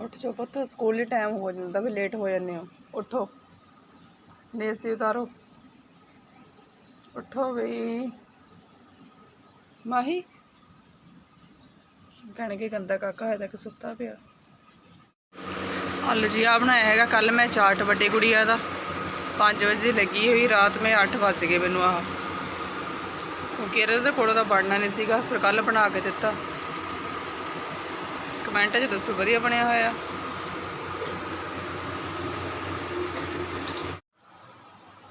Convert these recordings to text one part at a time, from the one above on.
ਉੱਠ ਜਾਓ ਪੁੱਤ, ਸਕੂਲ ਹੀ ਟਾਈਮ ਹੋ ਜਾਂਦਾ ਵੀ ਲੇਟ ਹੋ ਜਾਂਦੇ ਹੋ। ਉੱਠੋ, ਨੇਸ ਦੀ ਉਤਾਰੋ। ਉੱਠੋ ਬਈ ਮਾਹੀ ਕਹਿਣਗੇ ਗੰਦਾ ਕਾਕਾ ਹਜੇ ਤੱਕ ਸੁੱਤਾ ਪਿਆ। ਹਲ ਜੀ ਆ ਬਣਾਇਆ ਹੈਗਾ ਕੱਲ ਮੈਂ ਚਾਟ ਵੱਡੇ ਗੁੜੀਆ ਦਾ। 5 ਵਜੇ ਦੀ ਲੱਗੀ ਹੋਈ, ਰਾਤ ਮੈਂ 8 ਵੱਜ ਗਏ ਮੈਨੂੰ ਆਹ। ਕਿਉਂਕਿ ਇਹਦੇ ਕੋਲੋਂ ਤਾਂ ਬਣਨਾ ਨਹੀਂ ਸੀਗਾ, ਫਿਰ ਕੱਲ ਬਣਾ ਕੇ ਦਿੱਤਾ। ਕਮੈਂਟ 'ਚ ਦੱਸੋ, ਵਧੀਆ ਬਣਿਆ ਹੋਇਆ।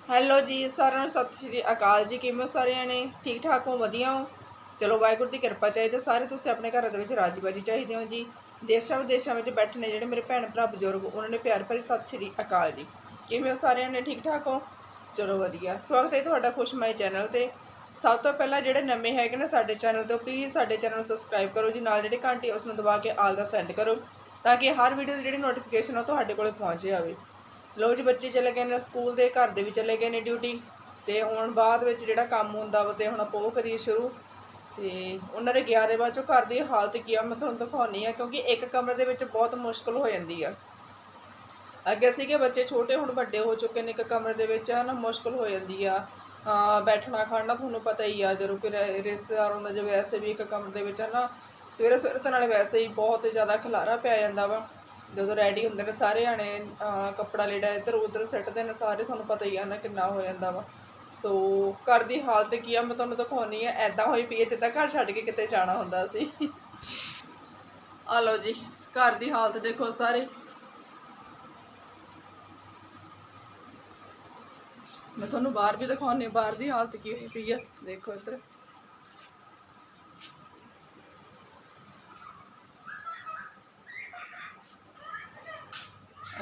ਹੈਲੋ ਜੀ, ਸਾਰਿਆਂ ਨੂੰ ਸਤਿ ਸ਼੍ਰੀ ਅਕਾਲ ਜੀ, ਕਿਵੇਂ ਸਾਰਿਆਂ ਨੇ? ਠੀਕ ਠਾਕ ਹੋ, ਵਧੀਆ ਹੋ? ਚਲੋ, ਵਾਹਿਗੁਰੂ ਦੀ ਕਿਰਪਾ ਚਾਹੀਦੀ ਸਾਰੇ ਤੁਸੀਂ ਆਪਣੇ ਘਰਾਂ ਦੇ ਵਿੱਚ ਰਾਜੀ ਬਾਜੀ ਚਾਹੀਦੇ ਹੋ ਜੀ। ਦੇਸ਼ਾਂ ਵਿਦੇਸ਼ਾਂ ਵਿੱਚ ਬੈਠੇ ਨੇ ਜਿਹੜੇ ਮੇਰੇ ਭੈਣ ਭਰਾ ਬਜ਼ੁਰਗ, ਉਹਨਾਂ ਨੇ ਪਿਆਰ ਭਰੀ ਸਤਿ ਸ਼੍ਰੀ ਅਕਾਲ ਜੀ। ਕਿਵੇਂ ਹੋ ਸਾਰਿਆਂ ਨੇ? ਠੀਕ ਠਾਕ ਹੋ? ਚਲੋ, ਵਧੀਆ। ਸਵਾਗਤ ਹੈ ਤੁਹਾਡਾ ਖੁਸ਼ਮਾਈ ਚੈਨਲ ਤੇ। ਸਭ ਤੋਂ ਪਹਿਲਾਂ ਜਿਹੜੇ ਨਵੇਂ ਹੈਗੇ ਨੇ ਸਾਡੇ ਚੈਨਲ ਤੋਂ ਪਲੀਜ਼ ਸਾਡੇ ਚੈਨਲ ਨੂੰ ਸਬਸਕ੍ਰਾਈਬ ਕਰੋ ਜੀ, ਨਾਲ ਜਿਹੜੀ ਘੰਟੀ ਉਸ ਨੂੰ ਦਬਾ ਕੇ ਆਲ ਦਾ ਸੈਂਡ ਕਰੋ, ਤਾਂ ਕਿ ਹਰ ਵੀਡੀਓ ਦੀ ਜਿਹੜੀ ਨੋਟੀਫਿਕੇਸ਼ਨ ਉਹ ਤੁਹਾਡੇ ਕੋਲੇ ਪਹੁੰਚ ਜਾਵੇ। ਲੋ ਜੀ, ਬੱਚੇ ਚਲੇ ਗਏ ਨੇ ਸਕੂਲ ਦੇ, ਘਰ ਦੇ ਵੀ ਚਲੇ ਗਏ ਨੇ ਡਿਊਟੀ ਤੇ ਹੁਣ ਬਾਅਦ ਵਿੱਚ ਜਿਹੜਾ ਕੰਮ ਹੁੰਦਾ ਵਾ ਤੇ ਹੁਣ ਆਪਾਂ ਉਹ ਕਰੀਏ ਸ਼ੁਰੂ। ਤੇ ਉਹਨਾਂ ਦੇ 11 ਬਾਅਦ ਚੋਂ ਘਰ ਦੀ ਹਾਲਤ ਕੀ ਆ, ਮੈਂ ਤੁਹਾਨੂੰ ਦਿਖਾਉਣੀ ਆ, ਕਿਉਂਕਿ ਇੱਕ ਕਮਰੇ ਦੇ ਵਿੱਚ ਬਹੁਤ ਮੁਸ਼ਕਲ ਹੋ ਜਾਂਦੀ ਆ। ਅੱਗੇ ਸੀਗੇ ਬੱਚੇ ਛੋਟੇ, ਹੁਣ ਵੱਡੇ ਹੋ ਚੁੱਕੇ ਨੇ ਇੱਕ ਕਮਰੇ ਦੇ ਵਿੱਚ ਨਾ ਮੁਸ਼ਕਲ ਹੋ ਜਾਂਦੀ ਆ। ਬੈਠਣਾ ਖਾਣਾ ਤੁਹਾਨੂੰ ਪਤਾ ਹੀ ਆ, ਜਦੋਂ ਕੋਈ ਰਿਸ਼ਤੇਦਾਰ ਹੁੰਦਾ ਜੇ ਵੈਸੇ ਵੀ ਇੱਕ ਕਮਰੇ ਦੇ ਵਿੱਚ ਨਾ ਸਵੇਰੇ ਸਵੇਰੇ ਤਾਂ ਨਾਲੇ ਵੈਸੇ ਹੀ ਬਹੁਤ ਜ਼ਿਆਦਾ ਖਲਾਰਾ ਪੈ ਜਾਂਦਾ ਵਾ। ਜਦੋਂ ਰੈਡੀ ਹੁੰਦੇ ਨੇ ਸਾਰੇ ਆਣੇ ਕੱਪੜਾ ਲੀੜਾ ਇੱਧਰ ਉੱਧਰ ਸੱਟਦੇ ਨੇ, ਸਾਰੇ ਤੁਹਾਨੂੰ ਪਤਾ ਹੀ ਆ ਨਾ ਕਿੰਨਾ ਹੋ ਜਾਂਦਾ ਵਾ। ਸੋ, ਘਰ ਦੀ ਹਾਲਤ ਕੀ ਆ, ਮੈਂ ਤੁਹਾਨੂੰ ਦਿਖਾਉਣੀ ਆ ਐਦਾਂ ਹੋਈ ਪਈ ਹੈ ਜਿੱਦਾਂ ਘਰ ਛੱਡ ਕੇ ਕਿਤੇ ਜਾਣਾ ਹੁੰਦਾ ਸੀ। ਆ ਲਓ ਜੀ, ਘਰ ਦੀ ਹਾਲਤ ਦੇਖੋ ਸਾਰੇ। ਮੈਂ ਤੁਹਾਨੂੰ ਬਾਹਰ ਵੀ ਦਿਖਾਉਣੀ ਬਾਹਰ ਦੀ ਹਾਲਤ ਕੀ ਹੋਈ ਪਈ ਆ। ਦੇਖੋ ਇੱਧਰ।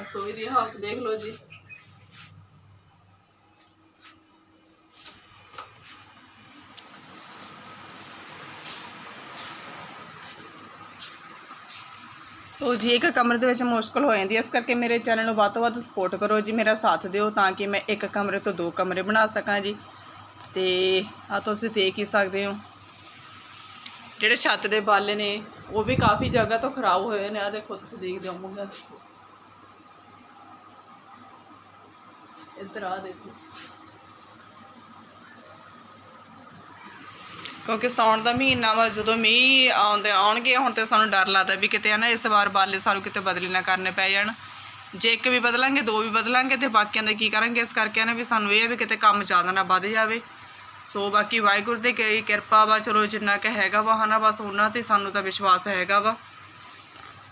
ਰਸੋਈ ਦੀ ਹਾਲਤ, ਦੇਖ ਲਓ ਜੀ। ਸੋ ਜੀ, ਇੱਕ ਕਮਰੇ ਦੇ ਵਿੱਚ ਮੁਸ਼ਕਲ ਹੋ ਜਾਂਦੀ ਹੈ। ਇਸ ਕਰਕੇ ਮੇਰੇ ਚੈਨਲ ਨੂੰ ਵੱਧ ਤੋਂ ਵੱਧ ਸਪੋਰਟ ਕਰੋ ਜੀ, ਮੇਰਾ ਸਾਥ ਦਿਓ ਤਾਂ ਕਿ ਮੈਂ ਇੱਕ ਕਮਰੇ ਤੋਂ ਦੋ ਕਮਰੇ ਬਣਾ ਸਕਾਂ ਜੀ। ਤੇ ਆ ਤੁਸੀਂ ਦੇਖ ਹੀ ਸਕਦੇ ਹੋ। ਜਿਹੜੇ ਛੱਤ ਦੇ ਬਾਲੇ ਨੇ, ਉਹ ਵੀ ਕਾਫੀ ਜਗ੍ਹਾ ਤੋਂ ਖਰਾਬ ਹੋਏ ਨੇ। ਆ ਦੇਖੋ, ਤੁਸੀਂ ਦੇਖਦੇ ਹੋਵੋਗੇ ਇੱਧਰ ਆ ਦੇਖੋ। ਕਿਉਂਕਿ ਸੌਣ ਦਾ ਮਹੀਨਾ ਵਾ, ਜਦੋਂ ਮੀਂਹ ਆਉਂਦੇ ਆਉਣਗੇ, ਹੁਣ ਤੇ ਸਾਨੂੰ ਡਰ ਲੱਗਦਾ ਵੀ ਕਿਤੇ ਨਾ ਇਸ ਵਾਰ ਬਾਲੇ ਸਾਨੂੰ ਕਿਤੇ ਬਦਲੀ ਨਾ ਕਰਨੇ ਪੈ ਜਾਣ। ਜੇ ਇੱਕ ਵੀ ਬਦਲਾਂਗੇ, ਦੋ ਵੀ ਬਦਲਾਂਗੇ, ਤੇ ਬਾਕੀਆਂ ਦਾ ਕੀ ਕਰਾਂਗੇ? ਇਸ ਕਰਕੇ ਨਾ ਵੀ ਸਾਨੂੰ ਇਹ ਆ ਵੀ ਕਿਤੇ ਕੰਮ ਜ਼ਿਆਦਾ ਨਾ ਵੱਧ ਜਾਵੇ। ਸੋ ਬਾਕੀ ਵਾਹਿਗੁਰੂ ਦੀ ਕਈ ਕਿਰਪਾ ਵਾ, ਚਲੋ ਜਿੰਨਾ ਕੁ ਹੈਗਾ ਵਾ ਹਨਾ, ਬਸ ਉਹਨਾਂ ਤੇ ਸਾਨੂੰ ਤਾਂ ਵਿਸ਼ਵਾਸ ਹੈਗਾ ਵਾ।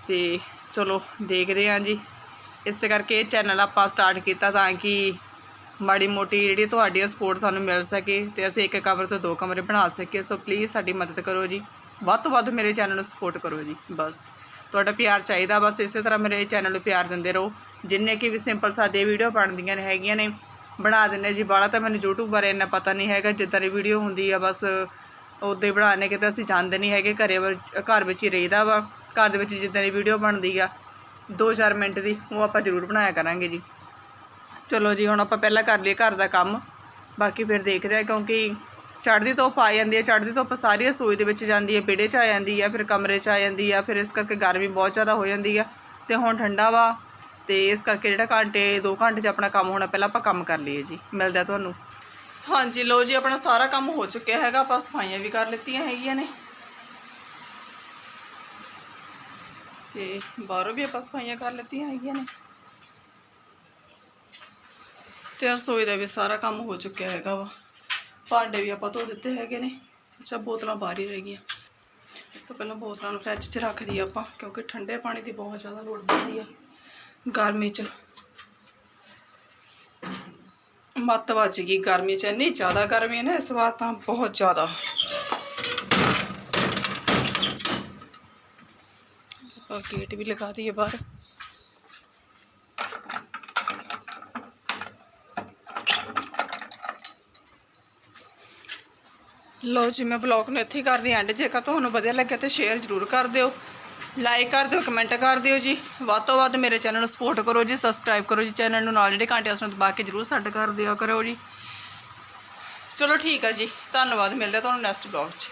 ਤੇ ਚਲੋ ਦੇਖਦੇ ਆਂ ਜੀ। ਇਸ ਕਰਕੇ ਇਹ ਚੈਨਲ ਆਪਾਂ ਸਟਾਰਟ ਕੀਤਾ ਤਾਂ ਕਿ ਮਾੜੀ ਮੋਟੀ ਜਿਹੜੀ ਤੁਹਾਡੀ ਸਪੋਰਟ ਸਾਨੂੰ ਮਿਲ ਸਕੇ ਤੇ ਅਸੀਂ ਇੱਕ ਕਮਰੇ ਤੋਂ ਦੋ ਕਮਰੇ ਬਣਾ ਸਕੀਏ। ਸੋ ਪਲੀਜ਼ ਸਾਡੀ ਮਦਦ ਕਰੋ ਜੀ। ਵੱਧ ਤੋਂ ਵੱਧ ਮੇਰੇ ਚੈਨਲ ਨੂੰ ਸਪੋਰਟ ਕਰੋ ਜੀ। ਬਸ। ਤੁਹਾਡਾ ਪਿਆਰ ਚਾਹੀਦਾ। ਬਸ ਇਸੇ ਤਰ੍ਹਾਂ ਮੇਰੇ ਚੈਨਲ ਨੂੰ ਪਿਆਰ ਦਿੰਦੇ ਰਹੋ। ਜਿੰਨੇ ਕਿ ਵੀ ਸਿੰਪਲ ਸਾਦੇ ਵੀਡੀਓ ਬਣਦੀਆਂ ਨੇ ਹੈਗੀਆਂ ਨੇ, ਬਣਾ ਦਿੰਨੇ ਜੀ। ਬਾਲਾ ਤਾਂ ਮੈਨੂੰ YouTube ਬਾਰੇ ਇੰਨਾ ਪਤਾ ਨਹੀਂ ਹੈਗਾ। ਜਿੱਦਾਂ ਦੀ ਵੀਡੀਓ ਹੁੰਦੀ ਆ, ਬਸ ਉੱਦਾਂ ਹੀ ਬਣਾਉਣੇ ਕਿਤੇ ਅਸੀਂ ਜਾਣਦੇ ਨਹੀਂ ਹੈਗੇ। ਘਰੇ ਘਰ ਵਿੱਚ ਹੀ ਰਹੀਦਾ ਵਾ। ਘਰ ਦੇ ਵਿੱਚ ਜਿੱਦਾਂ ਦੀ ਵੀਡੀਓ ਬਣਦੀ ਆ 2-4 ਮਿੰਟ ਦੀ, ਉਹ ਆਪਾਂ ਜ਼ਰੂਰ ਬਣਾਇਆ ਕਰਾਂਗੇ ਜੀ। ਚਲੋ ਜੀ, ਹੁਣ ਆਪਾਂ ਪਹਿਲਾਂ ਕਰ ਲਈਏ ਘਰ ਦਾ ਕੰਮ। ਬਾਕੀ ਫਿਰ ਦੇਖਦੇ ਆ ਕਿਉਂਕਿ ਚੜ੍ਹਦੀ ਧੁੱਪ ਆ ਜਾਂਦੀ ਹੈ, ਚੜ੍ਹਦੀ ਧੁੱਪ ਸਾਰੀ ਰਸੋਈ ਦੇ ਵਿੱਚ ਜਾਂਦੀ ਹੈ ਵਿਹੜੇ 'ਚ ਆ ਜਾਂਦੀ ਹੈ, ਫਿਰ ਕਮਰੇ 'ਚ ਆ ਜਾਂਦੀ ਆ ਫਿਰ ਇਸ ਕਰਕੇ ਗਰਮੀ ਬਹੁਤ ਜ਼ਿਆਦਾ ਹੋ ਜਾਂਦੀ ਆ ਤੇ ਹੁਣ ਠੰਡਾ ਵਾ ਤੇ ਇਸ ਕਰਕੇ ਜਿਹੜਾ ਘੰਟੇ 2 ਘੰਟੇ 'ਚ ਆਪਣਾ ਕੰਮ ਹੋਣਾ, ਪਹਿਲਾਂ ਆਪਾਂ ਕੰਮ ਕਰ ਲਈਏ ਜੀ। ਮਿਲਦਾ ਤੁਹਾਨੂੰ। ਹਾਂਜੀ ਲੋ ਜੀ, ਆਪਣਾ ਸਾਰਾ ਕੰਮ ਹੋ ਚੁੱਕਿਆ ਹੈਗਾ, ਆਪਾਂ ਸਫਾਈਆਂ ਵੀ ਕਰ ਲਿੱਤੀਆਂ ਹੈਗੀਆਂ ਨੇ। ਤੇ ਬਾਹਰੋਂ ਵੀ ਆਪਾਂ ਸਫਾਈਆਂ ਕਰ ਲਿੱਤੀਆਂ ਹੈਗੀਆਂ ਨੇ। ਤੇ ਰਸੋਈ ਦਾ ਵੀ ਸਾਰਾ ਕੰਮ ਹੋ ਚੁੱਕਿਆ ਹੈਗਾ ਵਾ। ਭਾਂਡੇ ਵੀ ਆਪਾਂ ਧੋ ਦਿੱਤੇ ਹੈਗੇ ਨੇ। ਅੱਛਾ, ਬੋਤਲਾਂ ਬਾਹਰ ਹੀ ਰਹਿ ਗਈਆਂ। ਤਾਂ ਪਹਿਲਾਂ ਬੋਤਲਾਂ ਨੂੰ ਫਰਿੱਜ 'ਚ ਰੱਖ ਦਈਏ ਆਪਾਂ, ਕਿਉਂਕਿ ਠੰਡੇ ਪਾਣੀ ਦੀ ਬਹੁਤ ਜ਼ਿਆਦਾ ਲੋੜ ਪੈਂਦੀ ਆ ਗਰਮੀ 'ਚ। ਮੱਤ ਵੱਜ ਗਈ ਗਰਮੀ 'ਚ, ਇੰਨੀ ਜ਼ਿਆਦਾ ਗਰਮੀ ਹੈ ਨਾ ਇਸ ਵਾਰ ਤਾਂ ਬਹੁਤ ਜ਼ਿਆਦਾ। ਆਪਾਂ ਗੇਟ ਵੀ ਲਗਾ ਦਈਏ ਬਾਹਰ। ਲਓ ਜੀ, ਮੈਂ ਵਲੌਗ ਨੂੰ ਇੱਥੇ ਹੀ ਕਰਦੀ ਐਂਡ ਜੇਕਰ ਤੁਹਾਨੂੰ ਵਧੀਆ ਲੱਗਿਆ ਤੇ ਸ਼ੇਅਰ ਜ਼ਰੂਰ ਕਰ ਦਿਓ। ਲਾਈਕ ਕਰ ਦਿਓ ਕਮੈਂਟ ਕਰ ਦਿਓ ਜੀ। ਵੱਧ ਤੋਂ ਵੱਧ ਮੇਰੇ ਚੈਨਲ ਨੂੰ ਸਪੋਰਟ ਕਰੋ ਜੀ ਸਬਸਕ੍ਰਾਈਬ ਕਰੋ ਜੀ ਚੈਨਲ ਨੂੰ, ਨਾਲ ਜਿਹੜੇ ਘੰਟੇ ਉਸ ਨੂੰ ਦਬਾ ਕੇ ਜ਼ਰੂਰ ਸੱਡ ਕਰ ਦਿਓ ਕਰੋ ਜੀ। ਚਲੋ ਠੀਕ ਆ ਜੀ, ਧੰਨਵਾਦ, ਮਿਲਦੇ ਤੁਹਾਨੂੰ ਨੈਕਸਟ ਵਲੌਗ 'ਚ।